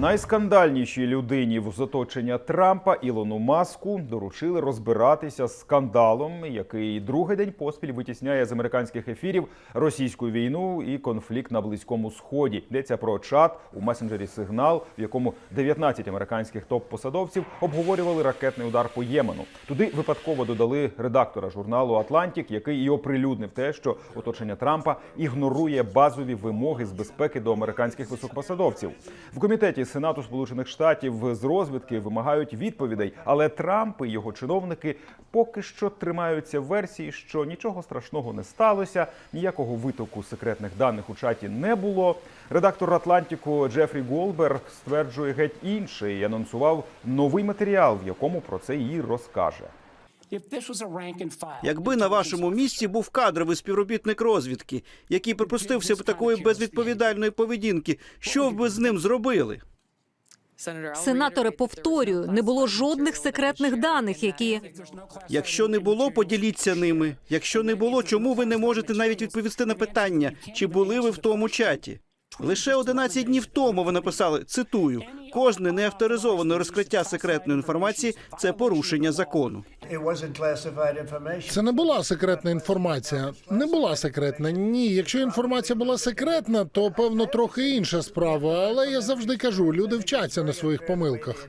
Найскандальнішій людині з оточення Трампа Ілону Маску доручили розбиратися з скандалом, який другий день поспіль витісняє з американських ефірів російську війну і конфлікт на близькому сході. Йдеться про чат у месенджері Сигнал, в якому 19 американських топ-посадовців обговорювали ракетний удар по Ємену. Туди випадково додали редактора журналу Атлантік, який і оприлюднив те, що оточення Трампа ігнорує базові вимоги з безпеки до американських високопосадовців. В комітеті Сенату Сполучених Штатів з розвідки вимагають відповідей, але Трамп і його чиновники поки що тримаються в версії, що нічого страшного не сталося, ніякого витоку секретних даних у чаті не було. Редактор Атлантіку Джефрі Голберг стверджує геть інше і анонсував новий матеріал, в якому про це і розкаже. Якби на вашому місці був кадровий співробітник розвідки, який припустився б такої безвідповідальної поведінки, що б ви з ним зробили? Сенаторе, повторюю, не було жодних секретних даних, які Якщо не було, поділіться ними. Якщо не було, чому ви не можете навіть відповісти на питання, чи були ви в тому чаті? Лише 11 днів тому ви написали, цитую, кожне неавторизоване розкриття секретної інформації це порушення закону. Це не була секретна інформація. Не була секретна. Ні. Якщо інформація була секретна, то певно трохи інша справа. Але я завжди кажу, люди вчаться на своїх помилках.